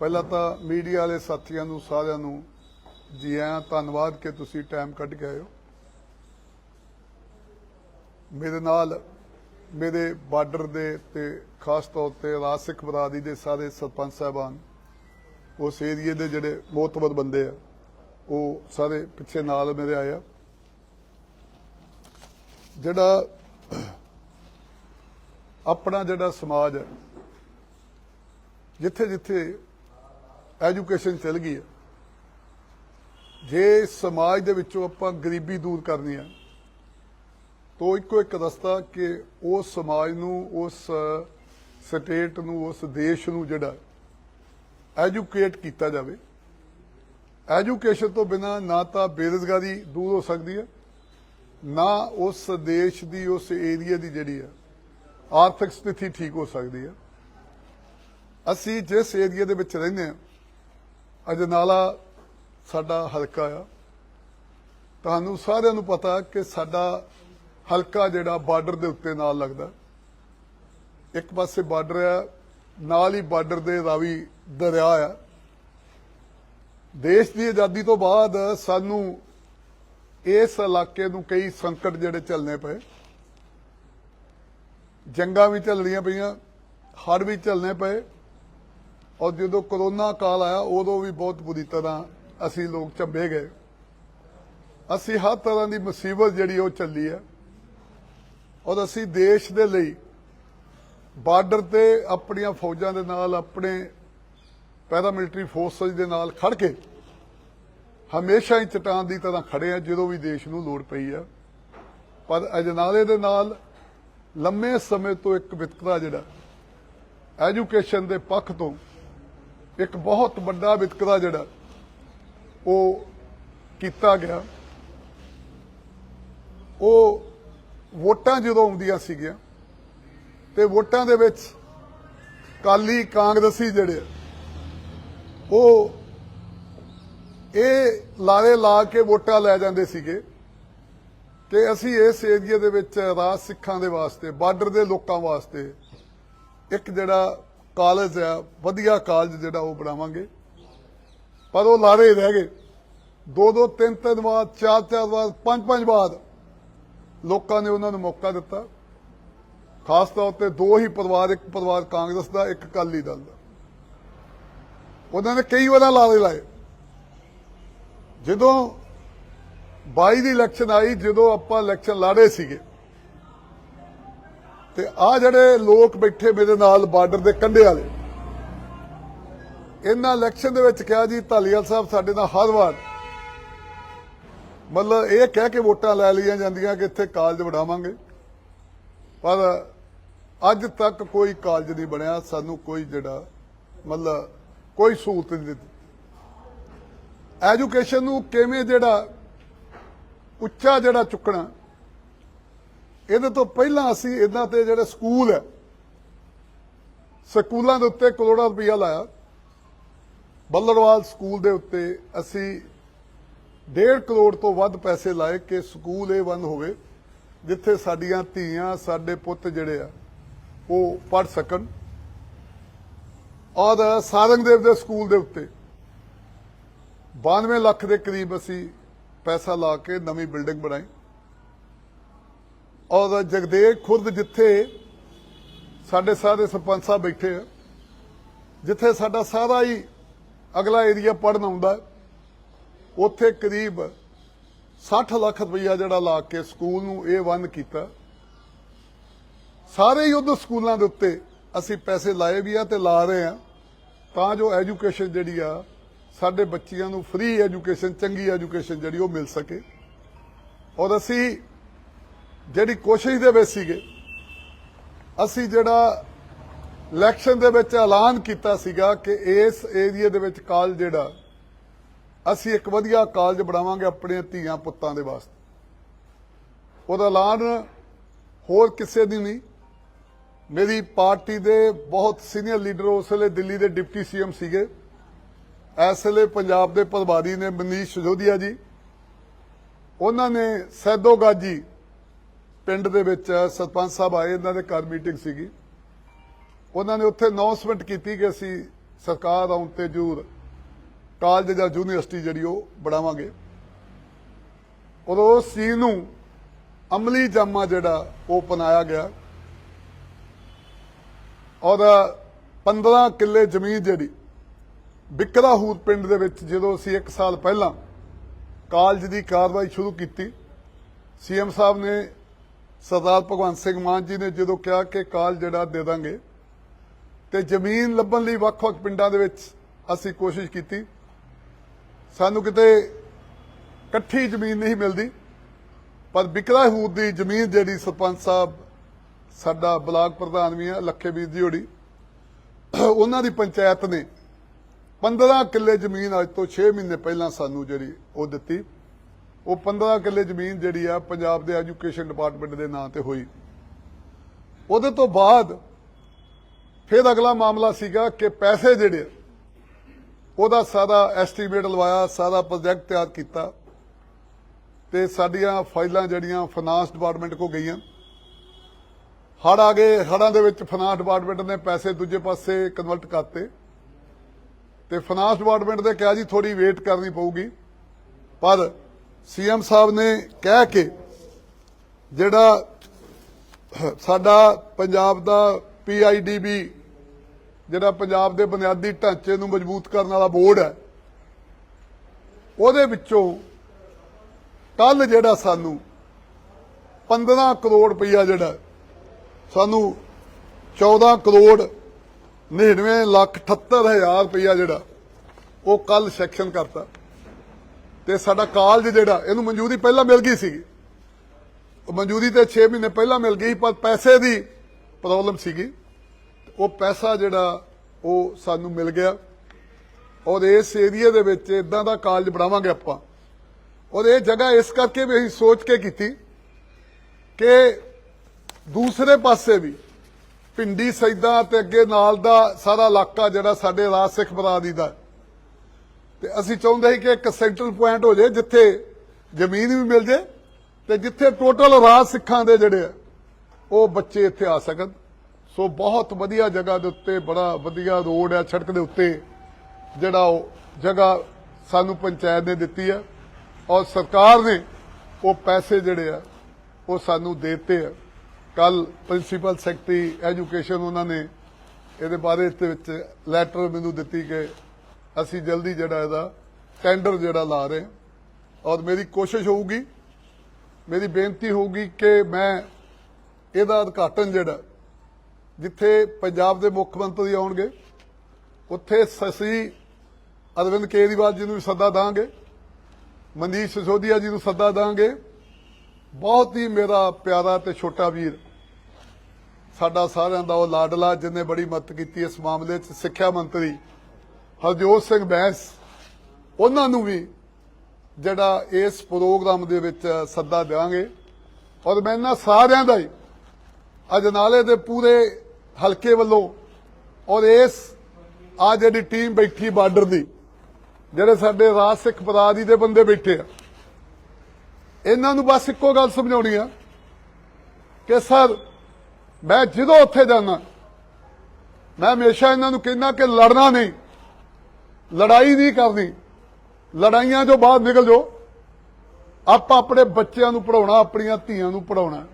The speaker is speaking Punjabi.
ਪਹਿਲਾਂ ਤਾਂ ਮੀਡੀਆ ਵਾਲੇ ਸਾਥੀਆਂ ਨੂੰ, ਸਾਰਿਆਂ ਨੂੰ ਜੀ ਆਇਆਂ ਧੰਨਵਾਦ ਕਿ ਤੁਸੀਂ ਟਾਈਮ ਕੱਢ ਕੇ ਆਇਓ ਮੇਰੇ ਨਾਲ ਮੇਰੇ ਬਾਰਡਰ ਦੇ ਤੇ ਖਾਸ ਤੌਰ ਤੇ ਰਾਜ ਸਿੱਖ ਬਰਾਦਰੀ ਦੇ ਸਾਰੇ ਸਰਪੰਚ ਸਾਹਿਬਾਨ, ਉਸ ਏਰੀਏ ਦੇ ਜਿਹੜੇ ਮੋਤਬਰ ਬੰਦੇ ਆ, ਉਹ ਸਾਰੇ ਪਿੱਛੇ ਨਾਲ ਮੇਰੇ ਆਏ ਆ। ਜਿਹੜਾ ਆਪਣਾ ਜਿਹੜਾ ਸਮਾਜ ਹੈ ਜਿੱਥੇ ਜਿੱਥੇ ਐਜੂਕੇਸ਼ਨ ਚੱਲ ਗਈ ਹੈ। ਜੇ ਸਮਾਜ ਦੇ ਵਿੱਚੋਂ ਆਪਾਂ ਗਰੀਬੀ ਦੂਰ ਕਰਨੀ ਹੈ, ਤਾਂ ਇੱਕੋ ਇੱਕ ਰਸਤਾ ਕਿ ਉਸ ਸਮਾਜ ਨੂੰ, ਉਸ, ਸਟੇਟ ਨੂੰ, ਉਸ ਦੇਸ਼ ਨੂੰ ਜਿਹੜਾ ਐਜੂਕੇਟ ਕੀਤਾ ਜਾਵੇ। ਐਜੂਕੇਸ਼ਨ ਤੋਂ ਬਿਨਾ ਨਾ ਤਾਂ ਬੇਰੁਜ਼ਗਾਰੀ ਦੂਰ ਹੋ ਸਕਦੀ ਹੈ, ਨਾ ਉਸ ਦੇਸ਼ ਦੀ, ਉਸ ਏਰੀਆ ਦੀ ਜਿਹੜੀ ਹੈ, ਆਰਥਿਕ ਸਥਿਤੀ ਠੀਕ ਹੋ ਸਕਦੀ ਹੈ। ਅਸੀਂ ਜਿਸ ਏਰੀਆ ਦੇ ਵਿੱਚ ਰਹਿੰਦੇ ਹਾਂ ਅਜਨਾਲਾ ਸਾਡਾ ਹਲਕਾ ਆ। ਤੁਹਾਨੂੰ ਸਾਰਿਆਂ ਨੂੰ ਪਤਾ ਕਿ ਸਾਡਾ ਹਲਕਾ ਜਿਹੜਾ ਬਾਰਡਰ ਦੇ ਉੱਤੇ ਨਾਲ ਲੱਗਦਾ। ਇੱਕ ਪਾਸੇ ਬਾਰਡਰ ਆ, ਨਾਲ ਹੀ ਬਾਰਡਰ ਦੇ ਰਾਵੀ ਦਰਿਆ ਆ। ਦੇਸ਼ ਦੀ ਆਜ਼ਾਦੀ ਤੋਂ ਬਾਅਦ ਸਾਨੂੰ ਇਸ ਇਲਾਕੇ ਨੂੰ ਕਈ ਸੰਕਟ ਜਿਹੜੇ ਚੱਲਨੇ ਪਏ। ਜੰਗਾਂ ਵੀ ਚੱਲਣੀਆਂ ਪਈਆਂ, ਹੜ੍ਹ ਵੀ ਚੱਲਨੇ ਪਏ। ਔਰ ਜਦੋਂ ਕਰੋਨਾ ਕਾਲ ਆਇਆ, ਉਦੋਂ ਵੀ ਬਹੁਤ ਬੁਰੀ ਤਰ੍ਹਾਂ ਅਸੀਂ ਲੋਕ ਝੰਬੇ ਗਏ। ਅਸੀਂ ਹਰ ਤਰ੍ਹਾਂ ਦੀ ਮੁਸੀਬਤ ਜਿਹੜੀ ਉਹ ਚੱਲੀ ਹੈ। ਔਰ ਅਸੀਂ ਦੇਸ਼ ਦੇ ਲਈ ਬਾਰਡਰ ਤੇ ਆਪਣੀਆਂ ਫੌਜਾਂ ਦੇ ਨਾਲ, ਆਪਣੇ ਪੈਰਾ ਮਿਲਟਰੀ ਫੋਰਸਸ ਦੇ ਨਾਲ ਖੜ ਕੇ ਹਮੇਸ਼ਾ ਹੀ ਚਟਾਨ ਦੀ ਤਰ੍ਹਾਂ ਖੜੇ ਆ ਜਦੋਂ ਵੀ ਦੇਸ਼ ਨੂੰ ਲੋੜ ਪਈ ਆ ਪਰ ਅਜਨਾਲੇ ਦੇ ਨਾਲ ਲੰਮੇ ਸਮੇਂ ਤੋਂ ਇੱਕ ਵਿਤਕਰਾ ਜਿਹੜਾ ਐਜੂਕੇਸ਼ਨ ਦੇ ਪੱਖ ਤੋਂ ਇੱਕ ਬਹੁਤ ਵੱਡਾ ਵਿਤਕਰਾ ਜਿਹੜਾ ਉਹ ਕੀਤਾ ਗਿਆ। ਉਹ ਵੋਟਾਂ ਜਦੋਂ ਆਉਂਦੀਆਂ ਸੀਗੀਆਂ, ਤੇ ਵੋਟਾਂ ਦੇ ਵਿੱਚ ਕਾਲੀ ਕਾਂਗਰਸੀ ਜਿਹੜੇ ਉਹ ਇਹ ਲਾਰੇ ਲਾ ਕੇ ਵੋਟਾਂ ਲੈ ਜਾਂਦੇ ਸੀਗੇ ਕਿ ਅਸੀਂ ਇਸ ਏਰੀਆ ਦੇ ਵਿੱਚ ਰਾਜ ਸਿੱਖਾਂ ਦੇ ਵਾਸਤੇ, ਬਾਰਡਰ ਦੇ ਲੋਕਾਂ ਵਾਸਤੇ ਇੱਕ ਜਿਹੜਾ ਕਾਲਜ ਆ ਵਧੀਆ ਕਾਲਜ ਜਿਹੜਾ ਉਹ ਬਣਾਵਾਂਗੇ। ਪਰ ਉਹ ਲਾਰੇ ਰਹਿ ਗਏ। ਦੋ ਦੋ, ਤਿੰਨ ਤਿੰਨ ਵਾਰ, ਚਾਰ ਚਾਰ ਵਾਰ, ਪੰਜ ਪੰਜ ਵਾਰ ਲੋਕਾਂ ਨੇ ਉਹਨਾਂ ਨੂੰ ਮੌਕਾ ਦਿੱਤਾ। ਖਾਸ ਤੌਰ ਤੇ ਦੋ ਹੀ ਪਰਿਵਾਰ, ਇੱਕ ਪਰਿਵਾਰ ਕਾਂਗਰਸ ਦਾ, ਇੱਕ ਅਕਾਲੀ ਦਲ ਦਾ। ਉਹਨਾਂ ਨੇ ਕਈ ਵਾਰਾਂ ਲਾਰੇ ਲਾਏ। ਜਦੋਂ 22 ਦੀ ਇਲੈਕਸ਼ਨ ਆਈ, ਜਦੋਂ ਆਪਾਂ ਇਲੈਕਸ਼ਨ ਲੜੇ ਸੀਗੇ ਤੇ ਆ ਜਿਹੜੇ ਲੋਕ ਬੈਠੇ ਮੇਰੇ ਨਾਲ ਬਾਰਡਰ ਦੇ ਕੰਢੇ ਵਾਲੇ, ਇਹਨਾਂ ਇਲੈਕਸ਼ਨ ਦੇ ਵਿੱਚ ਕਿਹਾ ਜੀ, ਧਾਲੀਵਾਲ ਸਾਹਿਬ ਸਾਡੇ ਨਾਲ ਹਰ ਵਾਰ ਮਤਲਬ ਇਹ ਕਹਿ ਕੇ ਵੋਟਾਂ ਲੈ ਲਈਆਂ ਜਾਂਦੀਆਂ ਕਿ ਇੱਥੇ ਕਾਲਜ ਬਣਾਵਾਂਗੇ। ਪਰ ਅੱਜ ਤੱਕ ਕੋਈ ਕਾਲਜ ਨਹੀਂ ਬਣਿਆ, ਸਾਨੂੰ ਕੋਈ ਜਿਹੜਾ ਮਤਲਬ ਕੋਈ ਸਹੂਲਤ ਨਹੀਂ ਦਿੱਤੀ। ਐਜੂਕੇਸ਼ਨ ਨੂੰ ਕਿਵੇਂ ਜਿਹੜਾ ਉੱਚਾ ਜਿਹੜਾ ਚੁੱਕਣਾ ਇਹਦੇ ਤੋਂ ਪਹਿਲਾਂ ਅਸੀਂ ਇਹਨਾਂ ਤੇ ਜਿਹੜੇ ਸਕੂਲ ਹੈ, ਸਕੂਲਾਂ ਦੇ ਉੱਤੇ ਕਰੋੜਾਂ ਰੁਪਈਆ ਲਾਇਆ। ਬੱਲਰਵਾਲ ਸਕੂਲ ਦੇ ਉੱਤੇ ਅਸੀਂ 1.5 ਕਰੋੜ ਤੋਂ ਵੱਧ ਪੈਸੇ ਲਾਏ ਕਿ ਸਕੂਲ ਇਹ ਬੰਦ ਹੋਵੇ, ਜਿੱਥੇ ਸਾਡੀਆਂ ਧੀਆਂ, ਸਾਡੇ ਪੁੱਤ ਜਿਹੜੇ ਆ, ਉਹ ਪੜ ਸਕਣ। ਔਰ ਸਾਰੰਗਦੇਵ ਦੇ ਸਕੂਲ ਦੇ ਉੱਤੇ 92 ਲੱਖ ਦੇ ਕਰੀਬ ਅਸੀਂ ਪੈਸਾ ਲਾ ਕੇ ਨਵੀਂ ਬਿਲਡਿੰਗ ਬਣਾਈ। ਔਰ ਜਗਦੇਵ ਖੁਰਦ ਜਿੱਥੇ ਸਾਡੇ ਸਾਰੇ ਸਰਪੰਚ ਸਾਹਿਬ ਬੈਠੇ ਆ, ਜਿੱਥੇ ਸਾਡਾ ਸਾਰਾ ਹੀ ਅਗਲਾ ਏਰੀਆ ਪੜਨ ਆਉਂਦਾ, ਉੱਥੇ ਕਰੀਬ 60 ਲੱਖ ਰੁਪਈਆ ਜਿਹੜਾ ਲਾ ਕੇ ਸਕੂਲ ਨੂੰ ਇਹ ਵੰਨ ਕੀਤਾ। ਸਾਰੇ ਹੀ ਉਦੋਂ ਸਕੂਲਾਂ ਦੇ ਉੱਤੇ ਅਸੀਂ ਪੈਸੇ ਲਾਏ ਵੀ ਆ ਤੇ ਲਾ ਰਹੇ ਆ। ਤਾਂ ਜੋ ਐਜੂਕੇਸ਼ਨ ਜਿਹੜੀ ਆ, ਸਾਡੇ ਬੱਚਿਆਂ ਨੂੰ ਫ੍ਰੀ ਐਜੂਕੇਸ਼ਨ ਚੰਗੀ ਐਜੂਕੇਸ਼ਨ ਜਿਹੜੀ ਉਹ ਮਿਲ ਸਕੇ। ਔਰ ਅਸੀਂ ਜਿਹੜੀ ਕੋਸ਼ਿਸ਼ ਦੇ ਵਿੱਚ ਸੀਗੇ, ਅਸੀਂ ਜਿਹੜਾ ਇਲੈਕਸ਼ਨ ਦੇ ਵਿੱਚ ਐਲਾਨ ਕੀਤਾ ਸੀਗਾ ਕਿ ਇਸ ਏਰੀਆ ਦੇ ਵਿੱਚ ਕਾਲਜ ਜਿਹੜਾ, ਅਸੀਂ ਇੱਕ ਵਧੀਆ ਕਾਲਜ ਬਣਾਵਾਂਗੇ ਆਪਣੇ ਧੀਆਂ ਪੁੱਤਾਂ ਦੇ ਵਾਸਤੇ। ਉਹਦਾ ਐਲਾਨ ਹੋਰ ਕਿਸੇ ਦੀ ਨਹੀਂ। ਮੇਰੀ ਪਾਰਟੀ ਦੇ ਬਹੁਤ ਸੀਨੀਅਰ ਲੀਡਰ ਉਸ ਵੇਲੇ ਦਿੱਲੀ ਦੇ ਡਿਪਟੀ ਸੀਐਮ ਸੀਗੇ। ਇਸ ਵੇਲੇ ਪੰਜਾਬ ਦੇ ਪ੍ਰਭਾਰੀ ਨੇ ਮਨੀਸ਼ ਸਿਸੋਦੀਆ ਜੀ। ਉਹਨਾਂ ਨੇ ਸੈਦੋਗਾਜੀ ਪਿੰਡ ਦੇ ਵਿੱਚ ਸਰਪੰਚ ਸਾਹਿਬ ਆਏ, ਇਹਨਾਂ ਦੇ ਘਰ ਮੀਟਿੰਗ ਸੀਗੀ। ਉਹਨਾਂ ਨੇ ਉੱਥੇ ਅਨਾਉਂਸਮੈਂਟ ਕੀਤੀ ਕਿ ਅਸੀਂ ਸਰਕਾਰ ਆਉਣ ਤੇ ਜ਼ਰੂਰ ਕਾਲਜ ਜਾਂ ਯੂਨੀਵਰਸਿਟੀ ਜਿਹੜੀ ਉਹ ਬਣਾਵਾਂਗੇ। ਔਰ ਉਸ ਚੀਜ਼ ਨੂੰ ਅਮਲੀ ਜਾਮਾ ਜਿਹੜਾ ਉਹ ਅਪਣਾਇਆ ਗਿਆ। ਔਰ 15 ਕਿੱਲੇ ਜ਼ਮੀਨ ਜਿਹੜੀ ਬਿਕਰਾਹੂਰ ਪਿੰਡ ਦੇ ਵਿੱਚ ਜਦੋਂ ਅਸੀਂ 1 ਸਾਲ ਪਹਿਲਾਂ ਕਾਲਜ ਦੀ ਕਾਰਵਾਈ ਸ਼ੁਰੂ ਕੀਤੀ ਸੀਐਮ ਸਾਹਿਬ ਨੇ ਸਰਦਾਰ ਭਗਵੰਤ ਸਿੰਘ ਮਾਨ ਜੀ ਨੇ ਜਦੋਂ ਕਿਹਾ ਕਿ ਕਾਲ ਜਿਹੜਾ ਦੇ ਦਾਂਗੇ ਤੇ ਜ਼ਮੀਨ ਲੱਭਣ ਲਈ ਵੱਖ-ਵੱਖ ਪਿੰਡਾਂ ਦੇ ਵਿੱਚ ਅਸੀਂ ਕੋਸ਼ਿਸ਼ ਕੀਤੀ। ਸਾਨੂੰ ਕਿਤੇ ਇਕੱਠੀ ਜ਼ਮੀਨ ਨਹੀਂ ਮਿਲਦੀ, ਪਰ ਬਿਕਰਾ ਹੂਰ ਦੀ ਜ਼ਮੀਨ ਜਿਹੜੀ ਸਰਪੰਚ ਸਾਹਿਬ, ਸਾਡਾ ਬਲਾਕ ਪ੍ਰਧਾਨ ਵੀ ਹੈ ਲੱਖੇ ਵੀਰ ਦੀ ਹੋੜੀ ਉਹਨਾਂ ਦੀ ਪੰਚਾਇਤ ਨੇ 15 ਕਿੱਲੇ ਜ਼ਮੀਨ ਅੱਜ ਤੋਂ 6 ਮਹੀਨੇ ਪਹਿਲਾਂ ਸਾਨੂੰ ਜਿਹੜੀ ਉਹ ਦਿੱਤੀ। ਉਹ 15 ਕਿੱਲੇ ਜ਼ਮੀਨ ਜਿਹੜੀ ਆ ਪੰਜਾਬ ਦੇ ਐਜੂਕੇਸ਼ਨ ਡਿਪਾਰਟਮੈਂਟ ਦੇ ਨਾਂ ਤੇ ਹੋਈ। ਉਹਦੇ ਤੋਂ ਬਾਅਦ ਫਿਰ ਅਗਲਾ ਮਾਮਲਾ ਸੀਗਾ ਕਿ ਪੈਸੇ ਜਿਹੜੇ ਉਹਦਾ ਸਾਰਾ ਐਸਟੀਮੇਟ ਲਵਾਇਆ, ਸਾਰਾ ਪ੍ਰੋਜੈਕਟ ਤਿਆਰ ਕੀਤਾ ਤੇ ਸਾਡੀਆਂ ਫਾਈਲਾਂ ਜਿਹੜੀਆਂ ਫਾਈਨਾਂਸ ਡਿਪਾਰਟਮੈਂਟ ਕੋ ਗਈਆਂ। ਹੜ ਆ ਗਏ ਹੜਾਂ ਦੇ ਵਿੱਚ ਫਾਈਨਾਂਸ ਡਿਪਾਰਟਮੈਂਟ ਨੇ ਪੈਸੇ ਦੂਜੇ ਪਾਸੇ ਕਨਵਰਟ ਕਰਤੇ ਤੇ ਫਾਈਨਾਂਸ ਡਿਪਾਰਟਮੈਂਟ ਦੇ ਕਿਹਾ ਜੀ ਥੋੜੀ ਵੇਟ ਕਰਨੀ ਪਊਗੀ, ਪਰ ਸੀਐਮ ਸਾਹਿਬ ਨੇ ਕਹਿ ਕੇ ਜਿਹੜਾ ਸਾਡਾ ਪੰਜਾਬ ਦਾ ਪੀਆਈਡੀਬੀ ਜਿਹੜਾ ਪੰਜਾਬ ਦੇ ਬੁਨਿਆਦੀ ਢਾਂਚੇ ਨੂੰ ਮਜ਼ਬੂਤ ਕਰਨ ਵਾਲਾ ਬੋਰਡ ਹੈ, ਉਹਦੇ ਵਿੱਚੋਂ ਕੱਲ ਜਿਹੜਾ ਸਾਨੂੰ 15 ਕਰੋੜ ਰੁਪਈਆ ਜਿਹੜਾ, ਸਾਨੂੰ 14 ਕਰੋੜ 99 ਲੱਖ 78 ਹਜ਼ਾਰ ਰੁਪਈਆ ਜਿਹੜਾ, ਉਹ ਕੱਲ ਸੈਕਸ਼ਨ ਕਰਤਾ। ਤੇ ਸਾਡਾ ਕਾਲਜ ਜਿਹੜਾ, ਇਹਨੂੰ ਮਨਜ਼ੂਰੀ ਪਹਿਲਾਂ ਮਿਲ ਗਈ ਸੀਗੀ। ਮਨਜ਼ੂਰੀ ਤੇ 6 ਮਹੀਨੇ ਪਹਿਲਾਂ ਮਿਲ ਗਈ, ਪਰ ਪੈਸੇ ਦੀ ਪ੍ਰੋਬਲਮ ਸੀਗੀ। ਉਹ ਪੈਸਾ ਜਿਹੜਾ, ਉਹ ਸਾਨੂੰ ਮਿਲ ਗਿਆ। ਔਰ ਇਸ ਏਰੀਆ ਦੇ ਵਿੱਚ ਇਦਾਂ ਦਾ ਕਾਲਜ ਬਣਾਵਾਂਗੇ ਆਪਾਂ। ਔਰ ਇਹ ਜਗ੍ਹਾ ਇਸ ਕਰਕੇ ਵੀ ਅਸੀਂ ਸੋਚ ਕੇ ਕੀਤੀ ਕਿ ਦੂਸਰੇ ਪਾਸੇ ਵੀ ਪਿੰਡੀ ਸੈਦਾ ਤੇ ਅੱਗੇ ਨਾਲ ਦਾ ਸਾਰਾ ਇਲਾਕਾ ਜਿਹੜਾ ਸਾਡੇ ਰਾਜ ਸਿੱਖ ਬਰਾਦਰੀ ਦਾ ਤੇ ਅਸੀਂ ਚਾਹੁੰਦੇ ਸੀ ਕਿ ਇੱਕ ਸੈਂਟਰਲ ਪੁਆਇੰਟ ਹੋ ਜਾਏ ਜਿੱਥੇ ਜ਼ਮੀਨ ਵੀ ਮਿਲ ਜੇ ਤੇ ਜਿੱਥੇ ਟੋਟਲ ਰਾਜ ਸਿੱਖਾਂ ਦੇ ਜਿਹੜੇ ਆ, ਉਹ ਬੱਚੇ ਇੱਥੇ ਆ ਸਕਣ। ਸੋ ਬਹੁਤ ਵਧੀਆ ਜਗ੍ਹਾ ਦੇ ਉੱਤੇ, ਬੜਾ ਵਧੀਆ ਰੋਡ ਹੈ ਸੜਕ ਦੇ ਉੱਤੇ, ਜਿਹੜਾ ਉਹ ਜਗ੍ਹਾ ਸਾਨੂੰ ਪੰਚਾਇਤ ਨੇ ਦਿੱਤੀ ਹੈ ਔਰ ਸਰਕਾਰ ਨੇ ਉਹ ਪੈਸੇ ਜਿਹੜੇ ਆ, ਉਹ ਸਾਨੂੰ ਦੇ ਦਿੱਤੇ ਆ। ਕੱਲ ਪ੍ਰਿੰਸੀਪਲ ਸੈਕਟਰੀ ਐਜੂਕੇਸ਼ਨ ਉਹਨਾਂ ਨੇ ਇਹਦੇ ਬਾਰੇ ਦੇ ਵਿੱਚ ਲੈਟਰ ਮੈਨੂੰ ਦਿੱਤੀ ਕਿ ਅਸੀਂ ਜਲਦੀ ਜਿਹੜਾ ਇਹਦਾ ਟੈਂਡਰ ਜਿਹੜਾ ਲਾ ਰਹੇ ਹਾਂ। ਔਰ ਮੇਰੀ ਕੋਸ਼ਿਸ਼ ਹੋਊਗੀ, ਮੇਰੀ ਬੇਨਤੀ ਹੋਊਗੀ ਕਿ ਮੈਂ ਇਹਦਾ ਉਦਘਾਟਨ ਜਿਹੜਾ, ਜਿੱਥੇ ਪੰਜਾਬ ਦੇ ਮੁੱਖ ਮੰਤਰੀ ਆਉਣਗੇ, ਉੱਥੇ ਸਸੀ ਅਰਵਿੰਦ ਕੇਜਰੀਵਾਲ ਜੀ ਨੂੰ ਵੀ ਸੱਦਾ ਦਾਂਗੇ, ਮਨੀਸ਼ ਸਿਸੋਦੀਆ ਜੀ ਨੂੰ ਸੱਦਾ ਦਾਂਗੇ। ਬਹੁਤ ਹੀ ਮੇਰਾ ਪਿਆਰਾ ਤੇ ਛੋਟਾ ਵੀਰ, ਸਾਡਾ ਸਾਰਿਆਂ ਦਾ ਉਹ ਲਾਡਲਾ ਜਿਹਨੇ ਬੜੀ ਮਦਦ ਕੀਤੀ ਇਸ ਮਾਮਲੇ 'ਚ, ਸਿੱਖਿਆ ਮੰਤਰੀ ਹਰਜੋਤ ਸਿੰਘ ਬੈਂਸ, ਉਹਨਾਂ ਨੂੰ ਵੀ ਜਿਹੜਾ ਇਸ ਪ੍ਰੋਗਰਾਮ ਦੇ ਵਿੱਚ ਸੱਦਾ ਦੇਵਾਂਗੇ। ਔਰ ਮੈਂ ਇਹਨਾਂ ਸਾਰਿਆਂ ਦਾ ਹੀ ਅਜਨਾਲੇ ਦੇ ਪੂਰੇ ਹਲਕੇ ਵੱਲੋਂ ਔਰ ਇਸ ਆ ਜਿਹੜੀ ਟੀਮ ਬੈਠੀ ਬਾਰਡਰ ਦੀ, ਜਿਹੜੇ ਸਾਡੇ ਰਾਜ ਸਿੱਖ ਬਰਾਦਰੀ ਦੇ ਬੰਦੇ ਬੈਠੇ ਆ, ਇਹਨਾਂ ਨੂੰ ਬਸ ਇੱਕੋ ਗੱਲ ਸਮਝਾਉਣੀ ਆ ਕਿ ਸਰ, ਮੈਂ ਜਦੋਂ ਉੱਥੇ ਜਾਣਾ, ਮੈਂ ਹਮੇਸ਼ਾ ਇਹਨਾਂ ਨੂੰ ਕਹਿੰਦਾ ਕਿ ਲੜਨਾ ਨਹੀਂ। ਲੜਾਈ ਨਹੀਂ ਕਰਨੀ। ਲੜਾਈਆਂ ਤੋਂ ਬਾਹਰ ਨਿਕਲ ਜਾਓ। ਆਪਾਂ ਆਪਣੇ ਬੱਚਿਆਂ ਨੂੰ ਪੜਾਉਣਾ ਆਪਣੀਆਂ ਧੀਆਂ ਨੂੰ ਪੜਾਉਣਾ